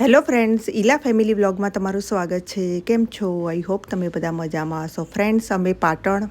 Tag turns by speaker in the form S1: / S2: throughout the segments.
S1: Hello friends, Ila family બ્લોગમાં તમારું સ્વાગત છે. કેમ છો? આઈ હોપ તમે બધા મજામાં હશો. ફ્રેન્ડ્સ, અમે પાટણ,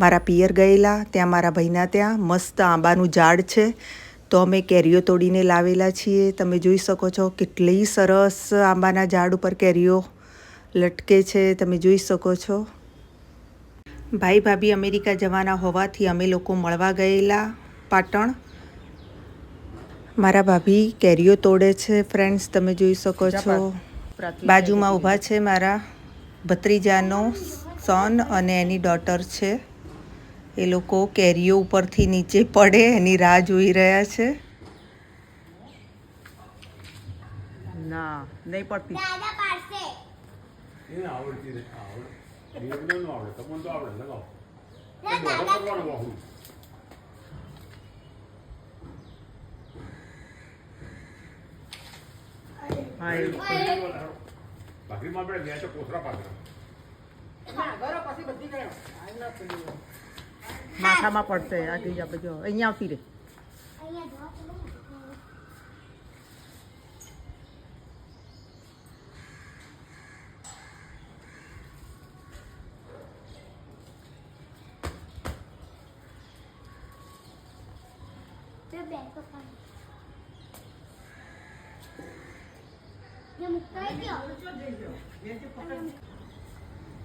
S1: મારા પિયર ગયેલા, ત્યાં મારા ભાઈના ત્યાં, મસ્ત આંબાનું ઝાડ છે. તો અમે કેરીઓ તોડીને લાવેલા છીએ. તમે જોઈ શકો છો કેટલી સરસ આંબાના ઝાડ ઉપર કેરીઓ લટકે છે. તમે જોઈ શકો છો. ભાઈ ભાભી અમેરિકા જવાના હોવાથી અમે લોકો મળવા ગયેલા પાટણ. મારા ભાભી કેરીઓ તોડે છે ફ્રેન્ડ્સ તમે જોઈ શકો છો. બાજુમાં ઊભા છે મારા ભત્રીજાનો સન અને એની ડોટર છે. એ લોકો કેરીઓ ઉપરથી નીચે પડે એની રાહ જોઈ રહ્યા છે. ના નહીં પડતી
S2: દાદા પાડશે
S3: એને આવડતી નથી આવડે એમને ન આવડે તમને તો આવડે લગાવો
S2: ના,
S3: એ મોઢો
S2: દાદા-
S3: કરવાનો વાહુ.
S1: હા
S3: આપણે
S1: માથામાં પડશે આ આપણે પછી અહીંયા આવતી રે.
S2: અહીંયા drop લો. બે બેગ તો પાડ.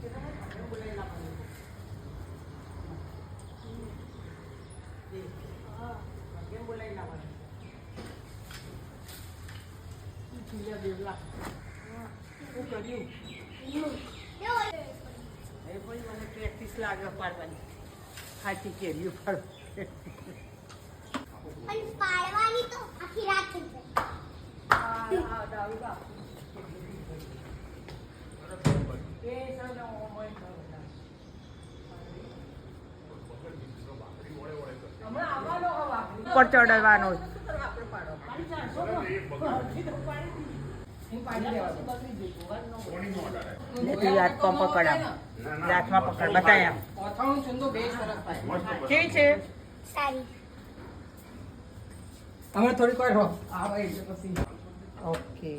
S2: જે મુકાઈ ગયો
S1: પ્રેક્ટિસ લાગે પાડવાની સાચી કેરીઓ પાડવાની
S2: પણ પાડવાની તો આખી રાત થઈ જાય
S1: ઉપર ચડવાનો તું હાથ પંપ પકડાવ હાથમાં પકડ બતાયા કેવી છે?
S2: સારી.
S4: થોડીક વાર
S1: ઓકે.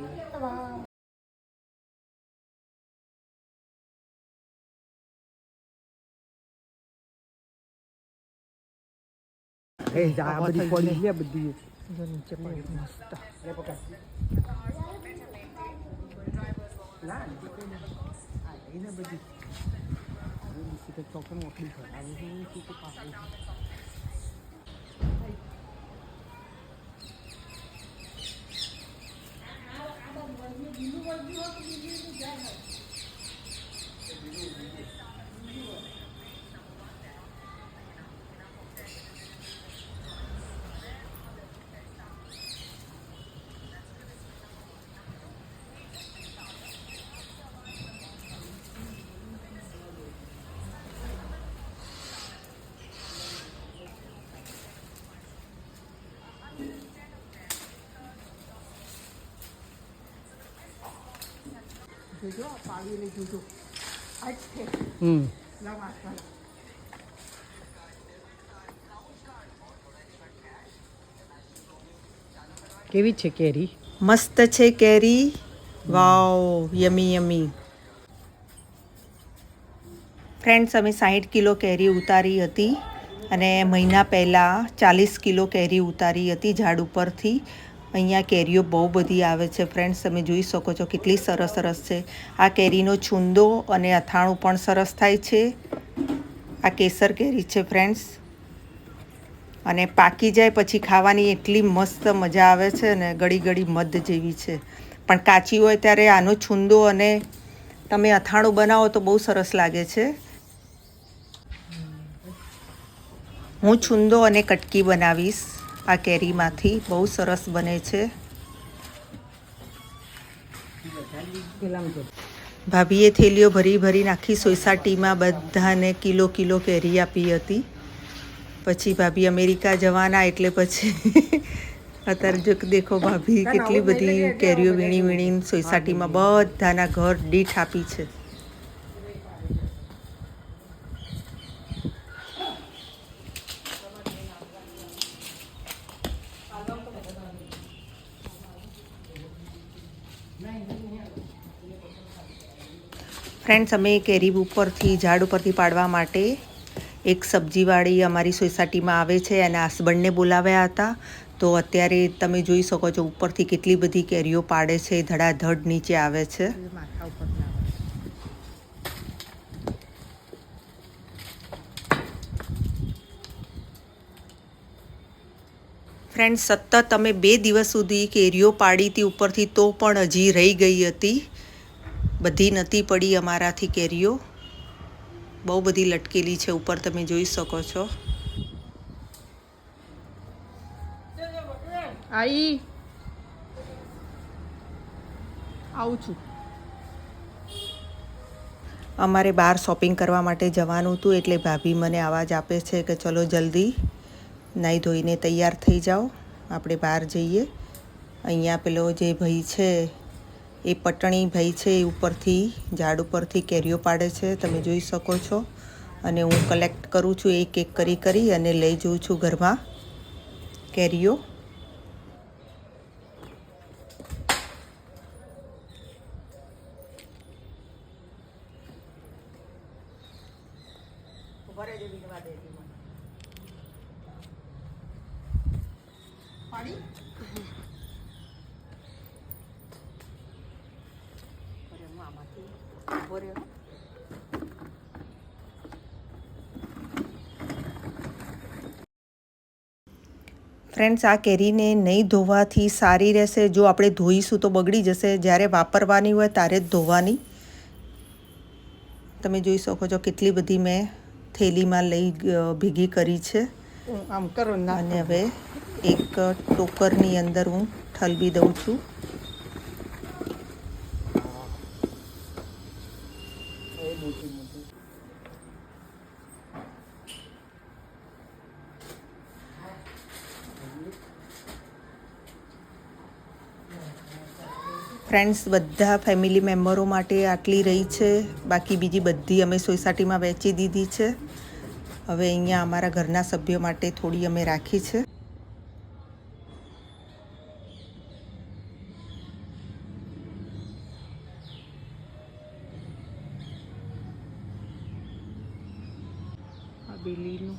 S2: વાહ
S4: એ આ બધી પડી છે બધી
S1: જો નીચે પડી મસ્ત
S4: એ પકડ ના આ એને બધી સીધે ચોકન ઓકડી છે આ
S1: જોજો પાડીને જોજો. આજ છે.
S4: હમ. કેવી છે કેરી?
S1: મસ્ત છે કેરી. વાવ યમી યમી. ફ્રેન્ડ્સ અમે સાહીઠ કિલો કેરી ઉતારી હતી અને મહિના પહેલાં ચાલીસ કિલો કેરી ઉતારી હતી ઝાડ ઉપરથી. અહીંયા કેરીઓ બહુ બધી આવે છે. ફ્રેન્ડ્સ તમે જોઈ શકો છો કેટલી સરસ સરસ છે. આ કેરીનો છુંદો અને અથાણું પણ સરસ થાય છે. આ કેસર કેરી છે ફ્રેન્ડ્સ અને પાકી જાય પછી ખાવાની એટલી મસ્ત મજા આવે છે ને ગળી ગળી મધ જેવી છે. પણ કાચી હોય ત્યારે આનો છુંદો અને તમે અથાણું બનાવો તો બહુ સરસ લાગે છે. હું છુંદો અને કટકી બનાવીશ. આ કેરીમાંથી બહુ સરસ બને છે. ભાભીએ થેલીઓ ભરી ભરી નાખી સોસાયટીમાં બધાને કિલો કિલો કેરી આપી હતી. પછી ભાભી અમેરિકા જવાના એટલે પછી અત્યારે જો દેખો ભાભી કેટલી બધી કેરીઓ વીણી વીણીને સોસાયટીમાં બધાના ઘર દીઠ આપી છે. ફ્રેન્ડ્સ અમે કેરી ઉપરથી, ઝાડ ઉપરથી પાડવા માટે એક સબ્જીવાળી અમારી સોસાયટીમાં આવે છે એના હસબન્ડને બોલાવ્યા હતા. તો અત્યારે તમે જોઈ શકો છો, ઉપરથી કેટલી બધી કેરીઓ પાડે છે, ધડાધડ નીચે આવે છે. ફ્રેન્ડ સતત અમે બે દિવસ સુધી કેરીઓ પાડી હતી ઉપરથી, તો પણ હજી રહી ગઈ હતી. બધી નથી પડી અમારાથી કેરીઓ. બહુ બધી લટકેલી છે ઉપર તમે જોઈ શકો છો.
S4: આઈ. આવું છું.
S1: અમારે બહાર શોપિંગ કરવા માટે જવાનું હતું એટલે ભાભી મને આવાજ આપે છે કે ચલો જલ્દી નાહી ધોઈને તૈયાર થઈ જાઓ. આપણે બહાર જઈએ. અહીંયા પેલો જે ભાઈ છે એ પટણી ભાઈ છે એ ઉપરથી, ઝાડ ઉપરથી કેરીઓ પાડે છે. તમે જોઈ શકો છો. અને હું કલેક્ટ કરું છું એક એક કરી કરી અને લઈ જઉં છું ઘરમાં કેરીઓ. ફ્રેન્ડ્સ આ કેરીને નહીં ધોવાથી સારી રહેશે. જો આપણે ધોઈશું તો બગડી જશે. જ્યારે વાપરવાની હોય ત્યારે જ ધોવાની. તમે જોઈ શકો છો કેટલી બધી મેં થેલીમાં લઈ ભેગી કરી છે.
S4: આમ કરો
S1: અને હવે એક ટોકરની અંદર હું ઠલવી દઉં છું
S4: મોટી મોટી
S1: ફ્રેન્ડ્સ બધા ફેમિલી મેમ્બરો માટે આટલી રહી છે. બાકી બીજી બધી અમે સોસાયટીમાં વેચી દીધી છે. હવે અહીંયા અમારા ઘરના સભ્યો માટે થોડી અમે રાખી છે. આ બિલીનું.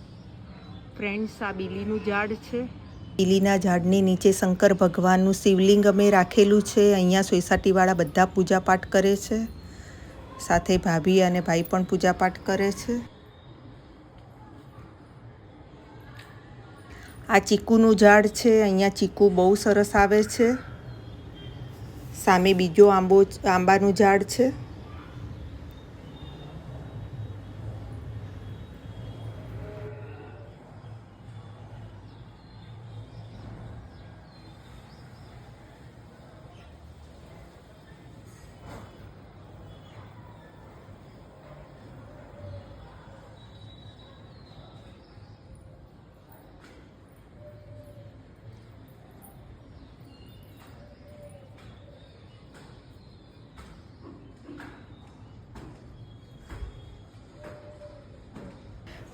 S1: ફ્રેન્ડ્સ આ બીલીનું ઝાડ છે. બીલીના ઝાડની નીચે શંકર ભગવાનનું શિવલિંગ અમે રાખેલું છે. અહીંયા સોસાયટીવાળા બધા પૂજાપાઠ કરે છે. સાથે ભાભી અને ભાઈ પણ પૂજાપાઠ કરે છે. આ ચીકુનું ઝાડ છે. અહીંયા ચીકુ બહુ સરસ આવે છે. સામે બીજો આંબો, આંબાનું ઝાડ છે.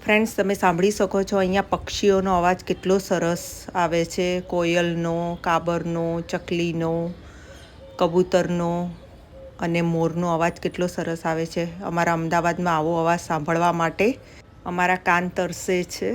S1: ફ્રેન્ડ્સ, તમે સાંભળી શકો છો, અહીંયા પક્ષીઓનો અવાજ કેટલો સરસ આવે છે. કોયલનો, કાબરનો, ચકલીનો, કબૂતરનો અને મોરનો અવાજ કેટલો સરસ આવે છે. અમારા અમદાવાદમાં આવો અવાજ સાંભળવા માટે અમારા કાન તરસે છે.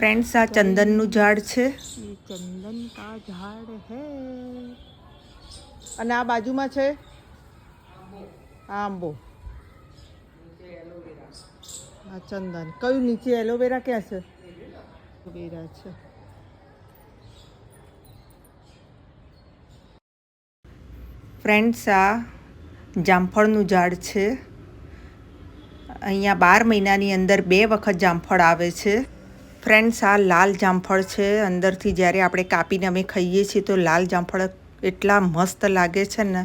S1: ફ્રેન્ડ્સ આ ચંદનનું ઝાડ છે.
S4: ચંદન કા ઝાડ હે. અને આ બાજુમાં છે? આંબો. આ ચંદન. કયું નીચે એલોવેરા ક્યાં છે? એલોવેરા છે.
S1: ફ્રેન્ડ્સ આ જામફળનું ઝાડ છે. અહીંયા બાર મહિનાની અંદર બે વખત જામફળ આવે છે. ફ્રેન્ડ્સ આ લાલ જામફળ છે. અંદરથી જ્યારે આપણે કાપીને અમે ખાઈએ છીએ, તો લાલ જામફળ એટલા મસ્ત લાગે છે ને.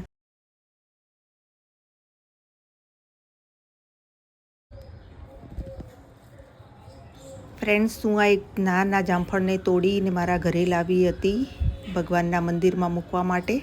S1: ફ્રેન્ડ્સ હું આ એક નાના જામફળને તોડીને મારા ઘરે લાવી હતી ભગવાનના મંદિરમાં મૂકવા માટે.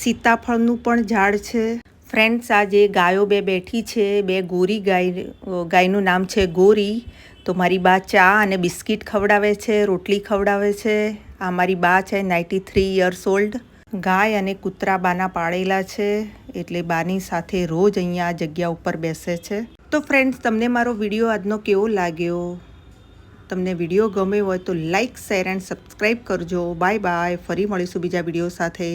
S1: સીતાફળનું પણ ઝાડ છે. ફ્રેન્ડ્સ આ જે ગાયો બે બેઠી છે. બે ગોરી ગાય, ગાયનું નામ છે ગોરી. તો મારી બા ચા અને બિસ્કિટ ખવડાવે છે, રોટલી ખવડાવે છે. આ મારી બા છે નાઇન્ટી થ્રી યર્સ ઓલ્ડ ગાય અને કૂતરા બાના પાળેલા છે, એટલે બાની સાથે રોજ અહીંયા આ જગ્યા ઉપર બેસે છે. તો ફ્રેન્ડ્સ તમને મારો વીડિયો આજનો કેવો લાગ્યો? તમને વીડિયો ગમે હોય તો લાઇક શેર એન્ડ સબસ્ક્રાઈબ કરજો. બાય બાય ફરી મળીશું બીજા વીડિયો સાથે.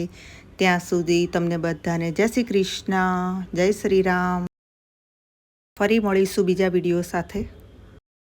S1: ત્યાં સુધી તમને બધાને જય શ્રી કૃષ્ણ, જય શ્રી રામ. ફરી મળીશું બીજા વીડિયો સાથે.